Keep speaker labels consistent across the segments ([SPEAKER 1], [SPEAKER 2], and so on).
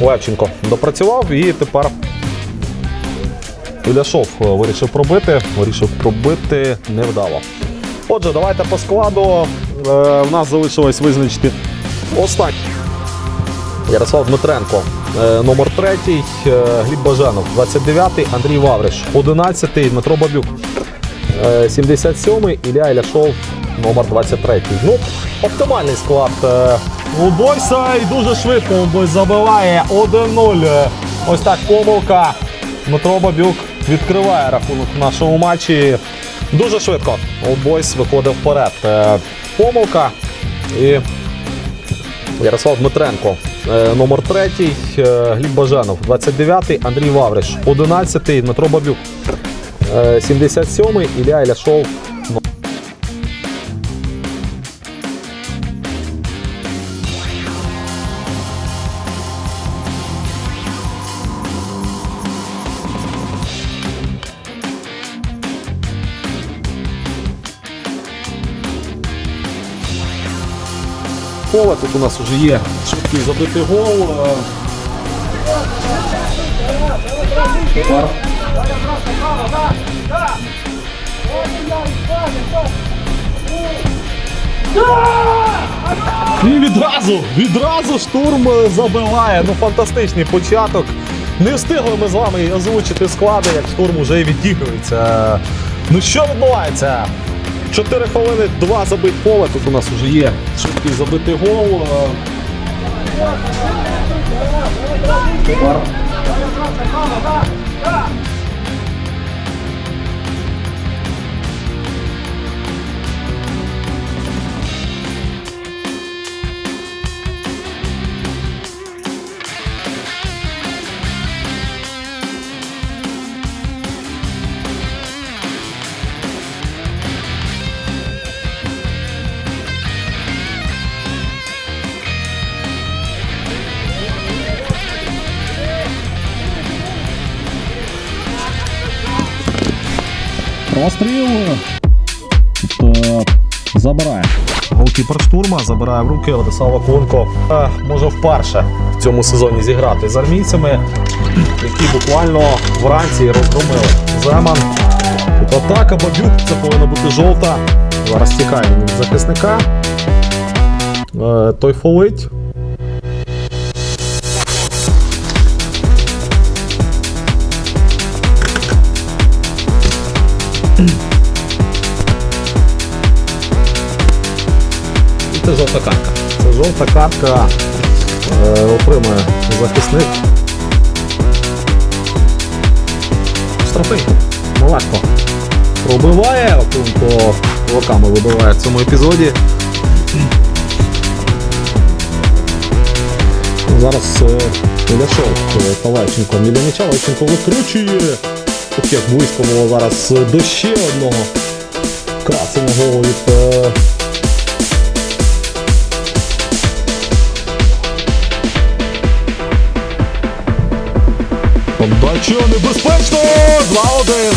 [SPEAKER 1] Левченко допрацював і тепер Іляшов е, вирішив пробити. Вирішив пробити невдало. Отже, давайте по складу. Е, в нас залишилось визначити останній. Ярослав Дмитренко, е, номер 3, Гліб Бажанов, 29-й, Андрій Вавриш, 11-й, Дмитро Бабюк, 77-й, Ілля Іляшов, номер 23. Ну, оптимальний склад е, у Бойса і дуже швидко Бойс забиває 1-0. Е, Ось так помилка. Дмитро Бабюк відкриває рахунок в нашому матчі. Дуже швидко Бойс виходить вперед. Е, Помилка. І Ярослав Дмитренко, е, номер 3, Гліб Бажанов, 29-й, Андрій Вавриш, 11-й, Дмитро Бабюк, е, 77-й, Ілля Іляшов. Поле тут у нас вже є швидкий забитий гол. І відразу, відразу штурм е, забиває. Ну, фантастичний початок. Не встигли ми з вами озвучити склади, як штурм уже відігрується. Ну що відбувається? 4 хвилини, 2 забить поле. Тут у нас вже є швидкий забитий гол. Тепер Розстріл. Тобто забирає. Голкіпер штурма забирає в руки Владислав Вакуленко. Е, Може вперше в цьому сезоні зіграти з армійцями, які буквально вранці розгромили. Земан. Тут атака, бабюк, це повинна бути жовта. Зараз тікає від захисника. Е, Той фолить. Це жовта картка. Це жовта картка е, отримує захисник. Штрафи. Малашко. Пробиває, Окунко руками вибиває в цьому епізоді. Зараз е, Іляшов е, та Левченко. Біля м'яча Левченко викручує. Ох, як близько було зараз до ще одного красивого від е, Подача небезпечно! 2-1!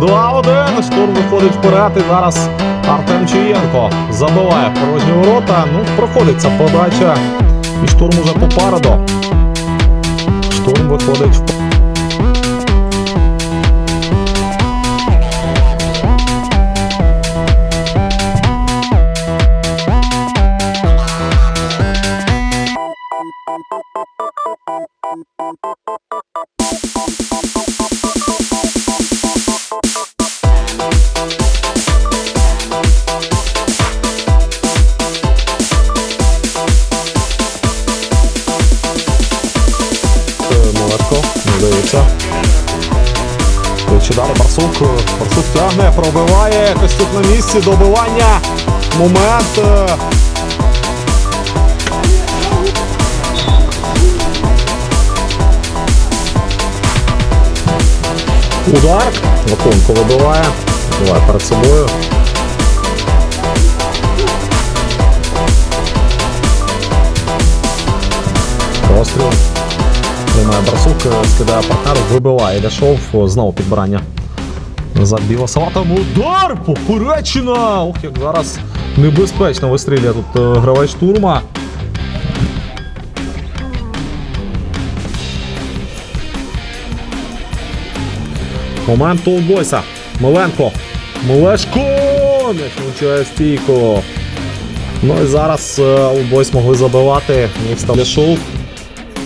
[SPEAKER 1] 2-1! Штурм виходить вперед і зараз Артем Чиєнко забиває порожні ворота. Ну, проходиться подача. І штурм уже попереду. Штурм виходить вперед. Тягне, пробиває. Костюк на місці, добивання. Момент. е, Удар. Вакунко вибиває. Вибиває перед собою. Постріл. Приймає Барсук, е, скидає партнеру, вибиває. Ляшов знову підбирання. Назад біла салатом удар! Поперечина! Ох, як зараз небезпечно вистрілює тут е, гравець штурма. Момент Толбойса. Миленко. Милешко! М'яч влучає стійко. Ну і зараз е, Олбойс могли забивати. Міг став Ляшов.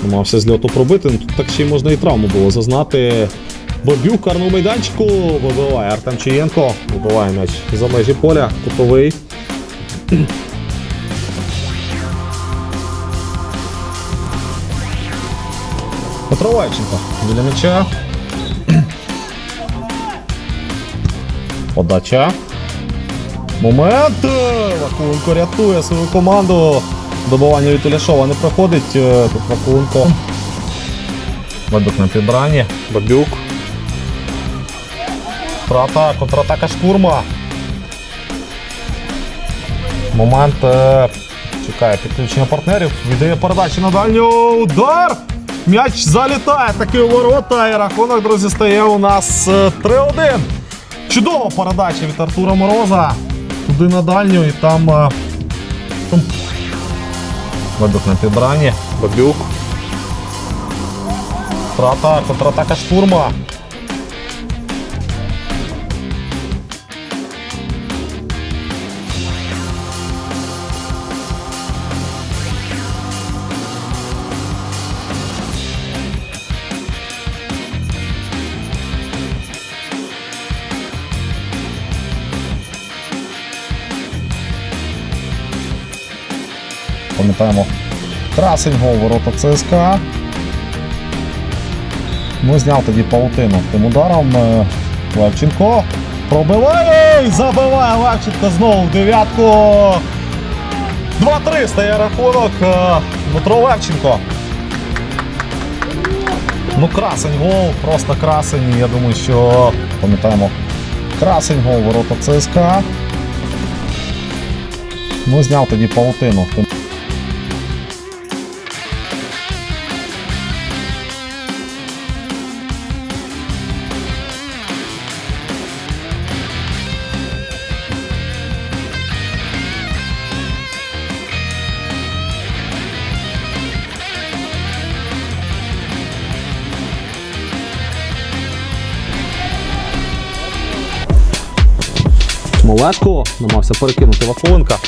[SPEAKER 1] Мався з льоту пробити. Ну, Тут так ще й можна і травму було зазнати. Бобюк в майданчику вибиває Артем Чиєнко. Вибиває м'яч за межі поля. Кутовий. Петро Лайченко біля м'яча. Подача. Момент! Вакуленко рятує свою команду. Добування від Теляшова не проходить. Тут Вакуленко. Бабюк на підбранні. Бабюк. Контратака, контратака штурма. Момент. е, Чекає підключення партнерів. Віддає передачу на дальню. Удар! М'яч залітає таки у ворота. І рахунок, друзі, стає у нас е, 3-1. Чудова передача від Артура Мороза. Туди на дальню і там. е, Бабюк на підбранні. Бабюк. Контратака штурма. Пам'ятаємо красень гол ворота ЦСКА. Ну, зняв тоді паутину тим ударом. е, Левченко пробиває і забиває Левченко знову в дев'ятку. 2-3 стає рахунок. е, Дмитро Левченко. Ну, красень гол, просто красень. Я думаю, що пам'ятаємо красень гол ворота ЦСКА. Ну, зняв тоді паутину. Малешко намагався перекинути Вакуленка.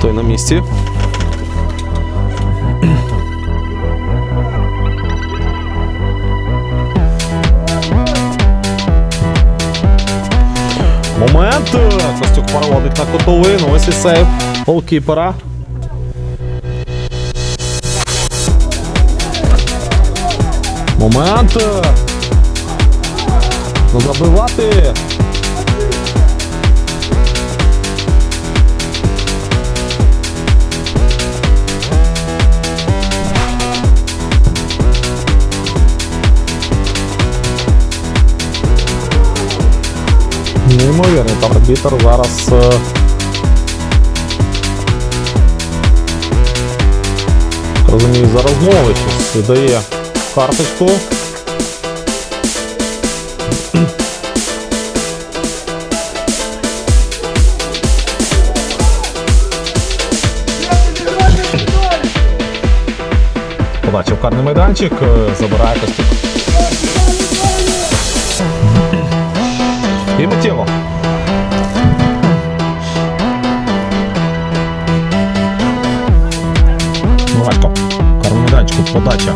[SPEAKER 1] Той на місці. Момент! Костюк переводить на котовину. Ось і сейв голкіпера. Момент! Забивати! Арбітр зараз. е, Розумію, за розмови щось видає карточку. Побачив карний майданчик, е, забирає Костюк. І миттєво. Подача.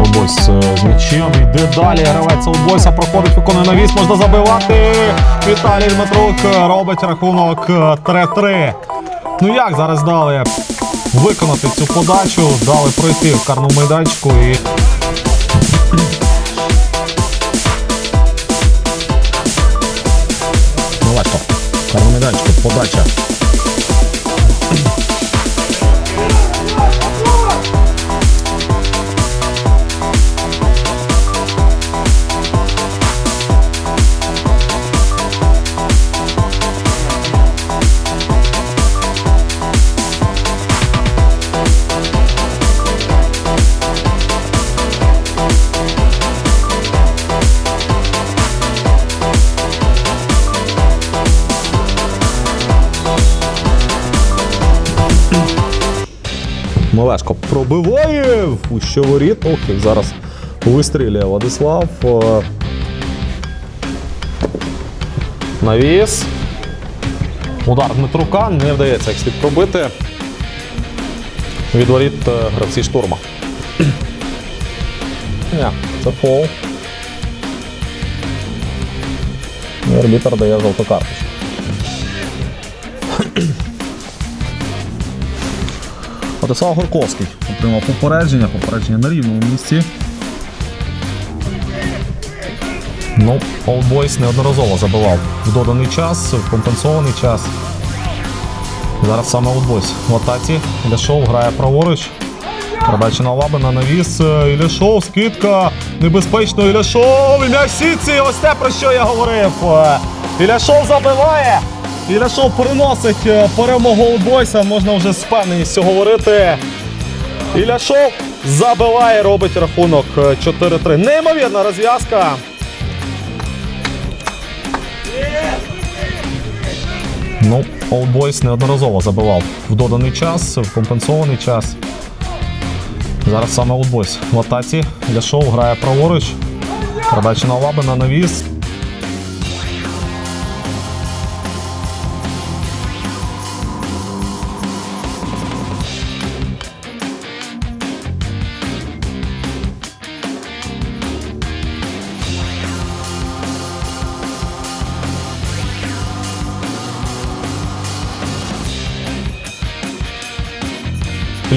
[SPEAKER 1] Обось е, з м'ячем. Йде далі. Гравець Обойса проходить, виконує навіс, можна забивати. Віталій Дмитрук е, робить рахунок е, 3-3. Ну як зараз дали виконати цю подачу, дали пройти в карному майданчику і. Новачко. Карному майданчику, подача. Малешко пробиває у що воріт. Ох, зараз вистрілює Владислав. Е, Навіс. Удар Дмитрука не вдається як слід пробити. Від воріт е, гравці штурма. Ні, це фол. І арбітр дає жовту карточку. Владислав Горковський отримав попередження, попередження на рівному місці. Ну, Boys неодноразово забивав в доданий час, в компенсований час. Зараз саме Boys в атаці. Іляшов грає праворуч. Передача на лаби на навіс. Іляшов, скидка. Небезпечно Іляшов. І м'яч. Ось те, про що я говорив. Іляшов забиває. Іляшов переносить е, перемогу Boys. Можна вже з впевненістю говорити. Іляшов забиває, робить рахунок е, 4-3. Неймовірна розв'язка. Ну, Old неодноразово забивав в доданий час, в компенсований час. Зараз саме Old в атаці. Ляшов грає праворуч. Передача на лаби на навіс.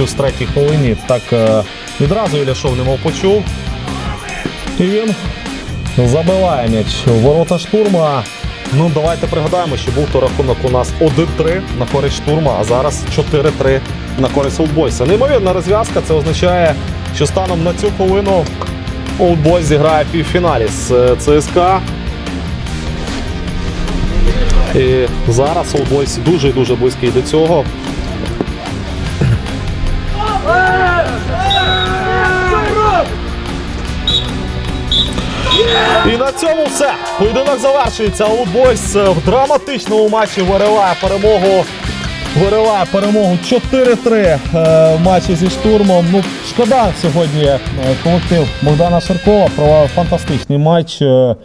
[SPEAKER 1] Плюс третій хвилині. Так е, відразу Іляшов немов почув. І він забиває м'яч ворота штурма. Ну, давайте пригадаємо, що був то рахунок у нас 1-3 на користь штурма, а зараз 4-3 на користь Олдбойса. Неймовірна розв'язка, це означає, що станом на цю хвилину Олдбойс зіграє півфіналі з е, ЦСКА. І зараз Олдбойс дуже і дуже близький до цього. І на цьому все. Поєдинок завершується. Олдбойс в драматичному матчі вириває перемогу. Вириває перемогу 4-3 е, в матчі зі штурмом. Ну, шкода сьогодні е, колектив Богдана Шаркова провав фантастичний матч. Е,